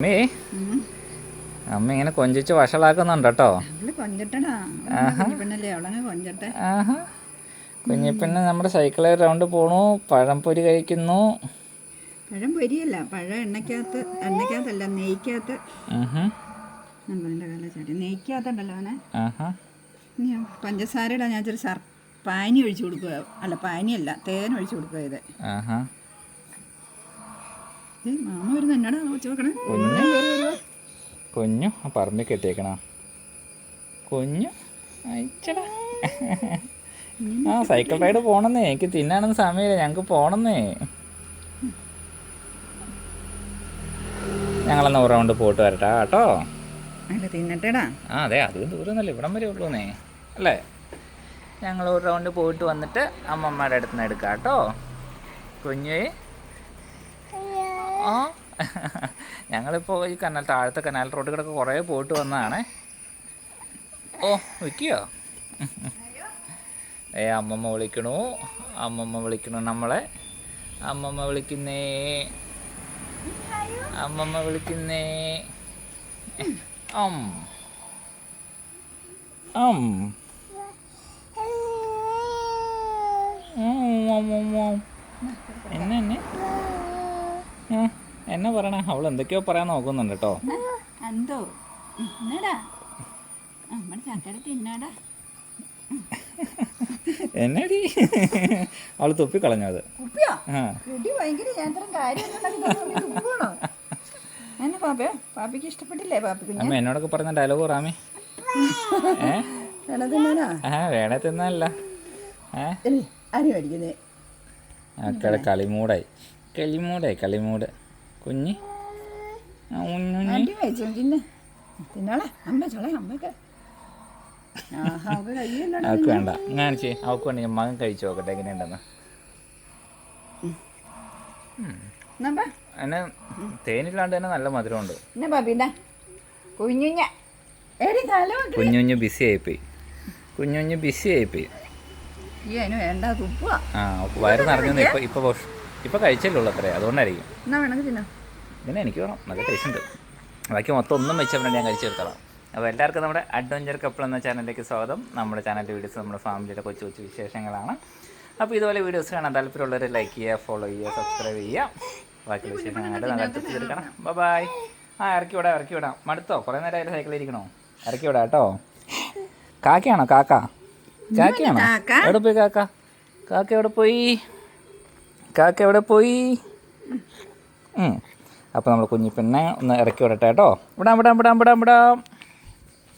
അമ്മേ. അമ്മ ഇങ്ങനെ കൊഞ്ചിച്ച് വഷളാക്കുന്നുണ്ട് കേട്ടോ കുഞ്ഞിപ്പെണ്ണ് നമ്മുടെ സൈക്കിളിൽ റൗണ്ട് പോണു. പഴംപൊരി കഴിക്കുന്നു. പഴം പൊരിയല്ല. പഴം എണ്ണക്കകത്ത് എണ്ണക്കകത്തല്ല നെയ്ക്കകത്ത്. നെയ്ക്കകത്തുണ്ടല്ലോ അവനെ പഞ്ചസാരയുടെ ഞാൻ ചെറിയ പാനി ഒഴിച്ചു കൊടുക്കുക. അല്ല പാനിയല്ല തേൻ ഒഴിച്ചു കൊടുക്കുക ഇത്. മാമ വരുന്ന. എന്നടാ വെച്ച് നോക്കണേ കുഞ്ഞു? ആ പറമ്പിൽ കെട്ടിയേക്കണ? കുഞ്ഞു? അയച്ചടാ. ആ സൈക്കിൾ റൈഡ് പോണെന്നേ. എനിക്ക് തിന്നാനൊന്നും സമയമില്ല. ഞങ്ങൾക്ക് പോണെന്നേ. ഞങ്ങളെന്നാ ഒരു റൗണ്ട് പോയിട്ട് വരട്ടാ കേട്ടോ? അല്ല തിന്നട്ടെടാ. ആ അതെ അധികം ദൂരമൊന്നുമല്ല ഇവിടം വരെ ഉള്ളൂന്നേ. അല്ലേ? ഞങ്ങൾ ഒരു റൗണ്ട് പോയിട്ട് വന്നിട്ട് അമ്മമ്മയുടെ അടുത്ത് നിന്ന് എടുക്കാം കേട്ടോ? കുഞ്ഞേ ഞങ്ങളിപ്പോൾ ഈ കനാൽ താഴത്തെ കനാൽ റോഡ് കിടക്ക് കുറേ പോയിട്ട് വന്നതാണേ. ഓ വിൽക്കിയോ ഏ അമ്മമ്മ വിളിക്കണു. അമ്മമ്മ വിളിക്കണു നമ്മളെ. അമ്മമ്മ വിളിക്കുന്നേ. അമ്മമ്മ വിളിക്കുന്നേ. അം. അം. എന്നെ എന്നെ. എന്നെ പറയണ അവൾ എന്തൊക്കെയോ പറയാൻ നോക്കുന്നുണ്ട് കേട്ടോ. എന്തോ? എന്നടാ നമ്മുടെ ചക്കര തിന്നാടാ എന്നടി? അവൾ തുപ്പി കളഞ്ഞു അത്. പാപ്പിക്ക് ഇഷ്ടപ്പെട്ടില്ലേ പാപ്പിക്ക് അമ്മ എന്നോടൊക്കെ പറഞ്ഞ ഡയലോഗ് ഏ? വേണം തിന്നല്ല. കളിമൂടായി. കളിമൂടായി കളിമൂട്. കുഞ്ഞി? അവക്ക് വേണ്ട. ഞാൻ ആഹാ അവക്ക് വേണ്ട. ഞാൻ മകൻ കഴിച്ചു നോക്കട്ടെ എങ്ങനെയുണ്ടെന്ന്. എന്നാ തേനില്ലാണ്ട് തന്നെ നല്ല മധുരമുണ്ട്. കുഞ്ഞുഞ്ഞ. കുഞ്ഞുഞ്ഞ് ബിസി ആയിപ്പോയി. കുഞ്ഞുഞ്ഞ് ബിസി ആയിപ്പോയി. ആ വയറ് നിറഞ്ഞു ഇപ്പൊ ഇപ്പൊ ഇപ്പൊ കഴിച്ചല്ലേ അത്രേ. അതുകൊണ്ടായിരിക്കും. പിന്നെ എനിക്ക് വേണം. നല്ല ടേസ്റ്റ് ഉണ്ട്. ബാക്കി മൊത്തം ഒന്നും വെച്ചപ്പോൾ ഞാൻ കഴിച്ചു തീർത്തോളാം അപ്പോൾ എല്ലാവർക്കും നമ്മുടെ അഡ്വഞ്ചർ കപ്പിൾ എന്ന ചാനലിലേക്ക് സ്വാഗതം. നമ്മുടെ ചാനലിന്റെ വീഡിയോസ് നമ്മുടെ ഫാമിലിയുടെ കൊച്ചു കൊച്ചു വിശേഷങ്ങളാണ്. അപ്പോൾ ഇതുപോലെ വീഡിയോസ് കാണാൻ താല്പര്യമുള്ളവർ ലൈക്ക് ചെയ്യുക ഫോളോ ചെയ്യുക സബ്സ്ക്രൈബ് ചെയ്യുക. ബാക്കി വിശേഷങ്ങളായിട്ട് നല്ല അടുത്ത് തീർക്കണം. ബൈ ആ ഇറക്കി വിടാം ഇറക്കി വിടാം. മടുത്തോ? കുറേ നേരം അതിൽ സൈക്കിളിൽ ഇരിക്കണോ? ഇറക്കി വിടാം കേട്ടോ. കാക്കയാണോ? കാക്ക? കാക്കയാണോ കാക്ക. എവിടെ പോയി കാക്ക? കാക്ക എവിടെ പോയി? കാക്ക എവിടെ പോയി? അപ്പോൾ നമ്മൾ കുഞ്ഞിപ്പെണ്ണെ ഒന്ന് ഇറക്കി വിടട്ടെ കേട്ടോ. വിടാം വിടാം വിടാം വിടാം വിടാം.